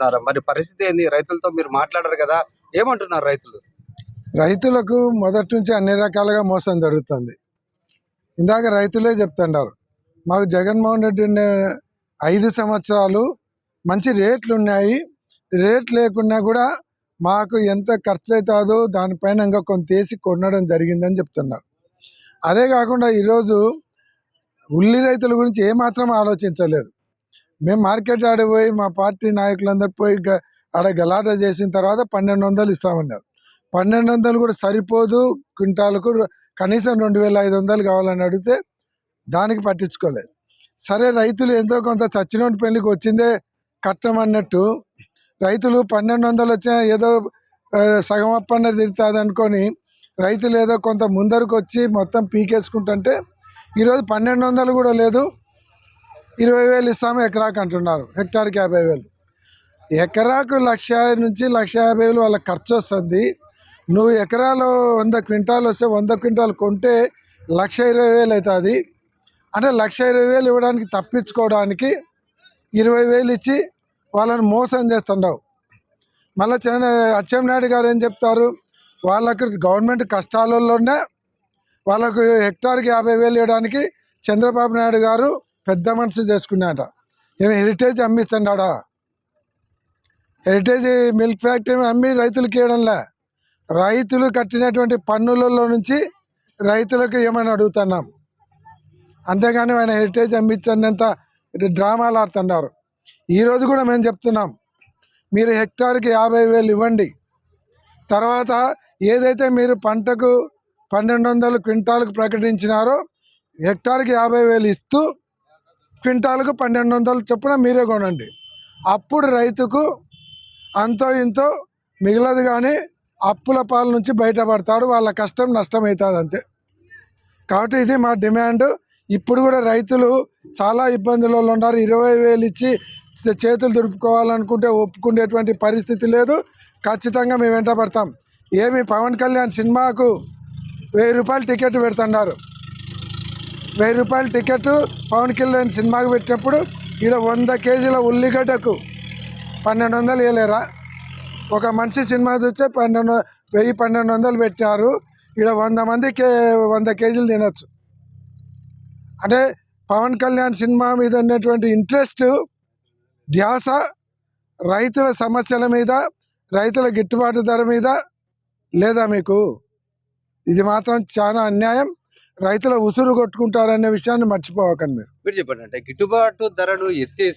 అంటున్నారు? మరి పరిస్థితి ఏంది? రైతులతో మీరు మాట్లాడరు కదా? ఏమంటున్నారు రైతులు? రైతులకు మొదటి నుంచి అన్ని రకాలుగా మోసం జరుగుతుంది. ఇందాక రైతులే చెప్తున్నారు మాకు జగన్మోహన్ రెడ్డి ఐదు సంవత్సరాలు మంచి రేట్లు ఉన్నాయి. రేట్ లేకున్నా కూడా మాకు ఎంత ఖర్చు అవుతుందో దానిపైన ఇంకా కొంత వేసి కొనడం జరిగిందని చెప్తున్నారు. అదే కాకుండా ఈరోజు ఉల్లి రైతుల గురించి ఏమాత్రం ఆలోచించలేదు. మేము మార్కెట్ ఆడిపోయి మా పార్టీ నాయకులందరూ పోయి గ- ఆడ గలాట చేసిన తర్వాత పన్నెండు వందలు ఇస్తామన్నారు. పన్నెండు వందలు కూడా సరిపోదు క్వింటాలకు కనీసం రెండు వేల ఐదు వందలు కావాలని అడిగితే దానికి పట్టించుకోలేదు. సరే రైతులు ఎంతో కొంత చచ్చినోటి పెళ్ళికి వచ్చిందే కట్టమన్నట్టు రైతులు పన్నెండు వందలు వచ్చిన ఏదో సగం అప్పన్న తిరుగుతుంది అనుకొని రైతులు ఏదో కొంత ముందరకు వచ్చి మొత్తం పీకేసుకుంటుంటే ఈరోజు పన్నెండు వందలు కూడా లేదు. ఇరవై వేలు ఇస్తాము ఎకరాకు అంటున్నారు. హెక్టార్కి యాభై వేలు. ఎకరాకు లక్ష నుంచి లక్ష యాభై వేలు వాళ్ళకి ఖర్చు వస్తుంది. నువ్వు ఎకరాలు వంద క్వింటాలు వస్తే వంద క్వింటాలు కొంటే లక్ష ఇరవై వేలు అవుతుంది. అంటే లక్ష ఇరవై వేలు ఇవ్వడానికి తప్పించుకోవడానికి ఇరవై వేలు ఇచ్చి వాళ్ళని మోసం చేస్తుండవు. మళ్ళీ చంద్ర అచ్చెంనాయుడు గారు ఏం చెప్తారు? వాళ్ళకు గవర్నమెంట్ కష్టాలలోనే వాళ్ళకు హెక్టార్కి యాభై వేలు ఇవ్వడానికి చంద్రబాబు నాయుడు గారు పెద్ద మనసు చేసుకున్నాట. ఏమి హెరిటేజ్ అమ్మిస్తున్నాడా హెరిటేజ్ మిల్క్ ఫ్యాక్టరీ అమ్మి రైతులకి ఇవ్వడంలే రైతులు కట్టినటువంటి పన్నులలో నుంచి రైతులకు ఏమని అడుగుతున్నాం? అంతేగాని ఆయన హెరిటేజ్ అమ్మించినంత డ్రామాలు ఆడుతున్నారు. ఈరోజు కూడా మేము చెప్తున్నాం మీరు హెక్టార్కి యాభై వేలు ఇవ్వండి. తర్వాత ఏదైతే మీరు పంటకు పన్నెండు వందలు క్వింటాలకు ప్రకటించినారో హెక్టార్కి యాభై వేలు ఇస్తూ క్వింటాల్కు పన్నెండు వందలు చొప్పున మీరే కొనండి. అప్పుడు రైతుకు అంతో ఇంతో మిగలదు కానీ అప్పుల పాల నుంచి బయటపడతాడు వాళ్ళ కష్టం నష్టం అవుతుంది అంతే కాబట్టి ఇది మా డిమాండ్. ఇప్పుడు కూడా రైతులు చాలా ఇబ్బందులలో ఉన్నారు. ఇరవై వేలు ఇచ్చి చేతులు దుడుపుకోవాలనుకుంటే ఒప్పుకునేటువంటి పరిస్థితి లేదు. ఖచ్చితంగా మేము వెంట పడతాం ఏమి పవన్ కళ్యాణ్ సినిమాకు వెయ్యి రూపాయలు టికెట్ పెడుతున్నారు. వెయ్యి రూపాయల టికెట్ పవన్ కళ్యాణ్ సినిమాకి పెట్టినప్పుడు ఈడ వంద కేజీల ఉల్లిగడ్డకు పన్నెండు వందలు వేయలేరా ఒక మనిషి సినిమా చూస్తే పన్నెండు వెయ్యి పన్నెండు వందలు పెట్టారు ఇక్కడ వంద మందికి వంద కేజీలు తినొచ్చు. అంటే పవన్ కళ్యాణ్ సినిమా మీద ఉన్నటువంటి ఇంట్రెస్ట్ ధ్యాస రైతుల సమస్యల మీద రైతుల గిట్టుబాటు ధర మీద లేదా మీకు? ఇది మాత్రం చాలా అన్యాయం. రైతుల ఉసురు కొట్టుకుంటారనే విషయాన్ని మర్చిపోవకండి మీరు. మీరు చెప్పండి అంటే గిట్టుబాటు ధరలు ఎత్తేసి